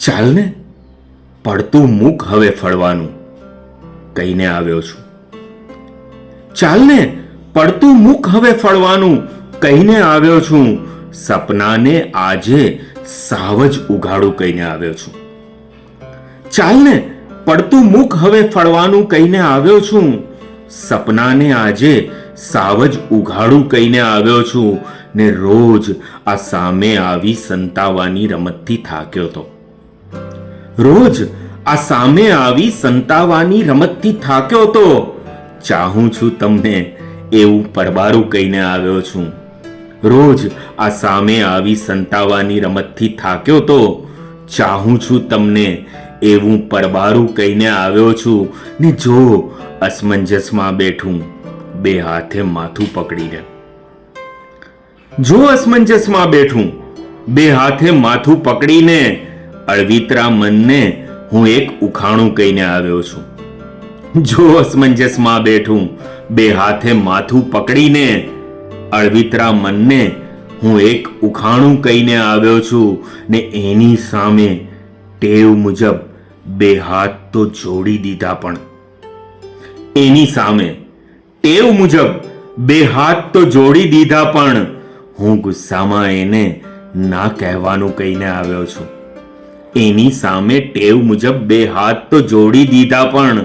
ચાલને? પડતું મુખ હવે ફળવાનું, કહીને આવ્યો છું. ચાલને, પડતું મુખ હવે ફળવાનું, કહીને આવ્યો છું. સપનાને આજે સાવ ઉઘાડું કહીને આવ્યો છું. ચાલને, પડતું મુખ હવે ફળવાનું, કહીને આવ્યો છું. સપનાને આજે સાવ જ ઉઘાડું કહીને આવ્યો છું ને રોજ આ સામે આવી સંતાવાની રમતથી થાક્યો તો. રોજ આ સામે આવી સંતાવાની રમતથી થાક્યો તો ચાહું છું તમને એવું પરબારું કહીને આવ્યો છું. રોજ આ સામે આવી સંતાવાની રમતથી થાક્યો તો ચાહું છું તમને એવું પરબારું કહીને આવ્યો છું ને જો અસમંજસમાં બેઠું બે હાથે માથું પકડીને. જો અસમંજસમાં બેઠું બે હાથે માથું પકડીને અળવિતરા મનને હું એક ઉખાણું કહીને આવ્યો છું. જો અસમંજસમાં બેઠું, બે હાથે માથું પકડીને અળવિતરા મનને હું એક ઉખાણું કહીને આવ્યો છું ને એની સામે ટેવ મુજબ બે હાથ તો જોડી દીધા પણ. એની સામે ટેવ મુજબ બે હાથ તો જોડી દીધા પણ હું ગુસ્સામાં એને ના કહેવાનું કહીને આવ્યો છું. એની સામે ટેવ મુજબ બે હાથ તો જોડી દીધા પણ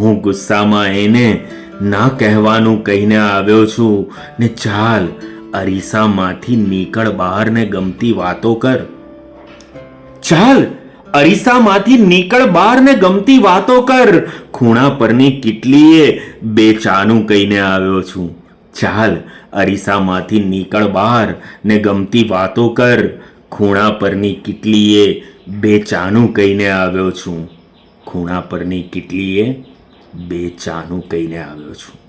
હું ગુસ્સામાં એને ના કહેવાનું કહીને આવ્યો છું. ને ચાલ, અરીસામાંથી નીકળ બહાર ને ગમતી વાતો કર. ચાલ, અરીસામાંથી નીકળ બહાર ને ગમતી વાતો કર. ખૂણા પરની કેટલીએ બે ચાનું કહીને આવ્યો છું. ચાલ, અરીસામાંથી નીકળ બહાર ને ગમતી વાતો કર. ખૂણા પરની કેટલીએ બે ચાનું કહીને આવ્યો છું. ખૂણા પરની કીટલીએ બે ચાનું કહીને આવ્યો છું.